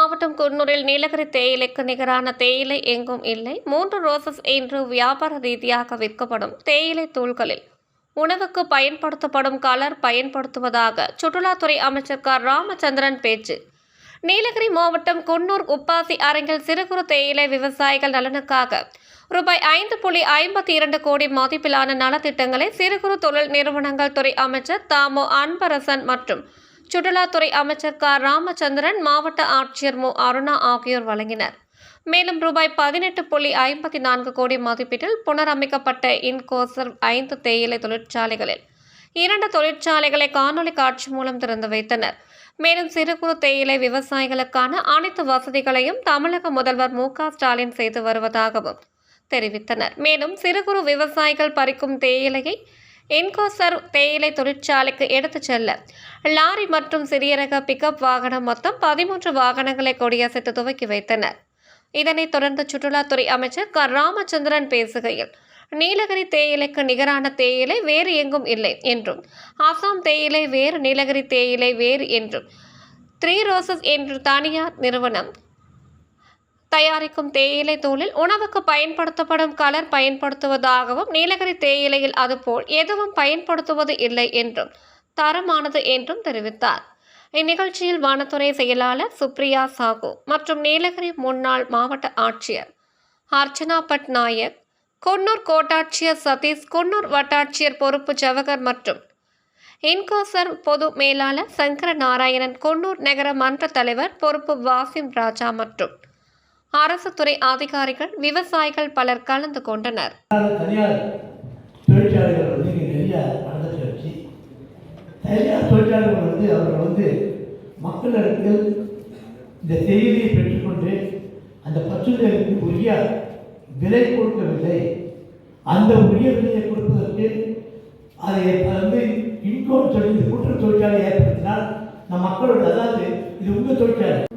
மாவட்டம் குன்னூரில் நீலகிரி தேயிலைக்கு நிகரான தேயிலை எங்கும் இல்லை. மூன்று ரோசஸ் என்று வியாபார ரீதியாக விற்கப்படும் தேயிலை தூள்களில். உணவுக்கு பயன்படுத்தப்படும் கலர் பயன்படுத்துவதாக சுற்றுலாத்துறை அமைச்சர் க. ராமச்சந்திரன் பேச்சு. நீலகிரி மாவட்டம் குன்னூர் உப்பாசி அரங்கில் சிறு குறு தேயிலை விவசாயிகள் நலனுக்காக ரூபாய் ஐந்து புள்ளி ஐம்பத்தி இரண்டு கோடி மதிப்பிலான நலத்திட்டங்களை சிறு குறு தொழில் நிறுவனங்கள் துறை அமைச்சர் தாமோ அன்பரசன் மற்றும் சுற்றுலாத்துறை அமைச்சர் க. ராமச்சந்திரன் மாவட்ட ஆட்சியர் மு. அருணா ஆகியோர் வழங்கினர். மேலும் ரூபாய் பதினெட்டு புள்ளி ஐம்பத்தி நான்கு கோடி மதிப்பீட்டில் புனரமைக்கப்பட்ட இன்கோசர் ஐந்து தேயிலை தொழிற்சாலைகளில் இரண்டு தொழிற்சாலைகளை காணொலி காட்சி மூலம் திறந்து வைத்தனர். மேலும் சிறு குறு தேயிலை விவசாயிகளுக்கான அனைத்து வசதிகளையும் தமிழக முதல்வர் மு. க. ஸ்டாலின் செய்து வருவதாகவும் தெரிவித்தனர். மேலும் சிறு குறு விவசாயிகள் பறிக்கும் தேயிலையை என்கோசர் தேயிலை தொழிற்சாலைக்கு எடுத்துச் செல்ல. லாரி மற்றும் சிறிய ரக பிக்கப் வாகனம் மொத்தம் பதிமூன்று வாகனங்களை கொடியசைத்து துவக்கி வைத்தனர். இதனைத் தொடர்ந்து சுற்றுலாத்துறை அமைச்சர் க. ராமச்சந்திரன் பேசுகையில் நீலகிரி தேயிலைக்கு நிகரான தேயிலை வேறு எங்கும் இல்லை என்றும் அசாம் தேயிலை வேறு நீலகிரி தேயிலை வேறு என்றும் த்ரீ ரோசஸ் என்று தனியார் நிறுவனம் தயாரிக்கும் தேயிலை தூளில் உணவுக்கு பயன்படுத்தப்படும் கலர் பயன்படுத்துவதாகவும் நீலகிரி தேயிலையில் அதுபோல் எதுவும் பயன்படுத்துவது இல்லை என்றும் தரமானது என்றும் தெரிவித்தார். இந்நிகழ்ச்சியில் வனத்துறை செயலாளர் சுப்ரியா சாகு மற்றும் நீலகிரி முன்னாள் மாவட்ட ஆட்சியர் அர்ச்சனா பட்நாயக் குன்னூர் கோட்டாட்சியர் சதீஷ் குன்னூர் வட்டாட்சியர் பொறுப்பு ஜவகர் மற்றும் இன்கோசர் பொது மேலாளர் சங்கர நாராயணன் குன்னூர் நகர மன்ற தலைவர் பொறுப்பு வாசிம் ராஜா மற்றும் அரசு துறை அதிகாரிகள் விவசாயிகள் பலர் கலந்து கொண்டனர். தனியார் தொழிற்சாலைகள் வந்து வந்து அவர்கள் வந்து மக்களிடத்தில் இந்த செய்தியை பெற்றுக்கொண்டு அந்த பச்சுதலுக்கு உரிய விலை கொடுக்கவில்லை. அந்த உரிய விலையை கொடுப்பதற்கு அதை வந்து இன்கோன் சொல்லி இந்த கூட்டுறவு தொழிற்சாலை ஏற்படுத்தினால் நம் மக்களோட அதாவது இது உங்கள் தொழிற்சாலை.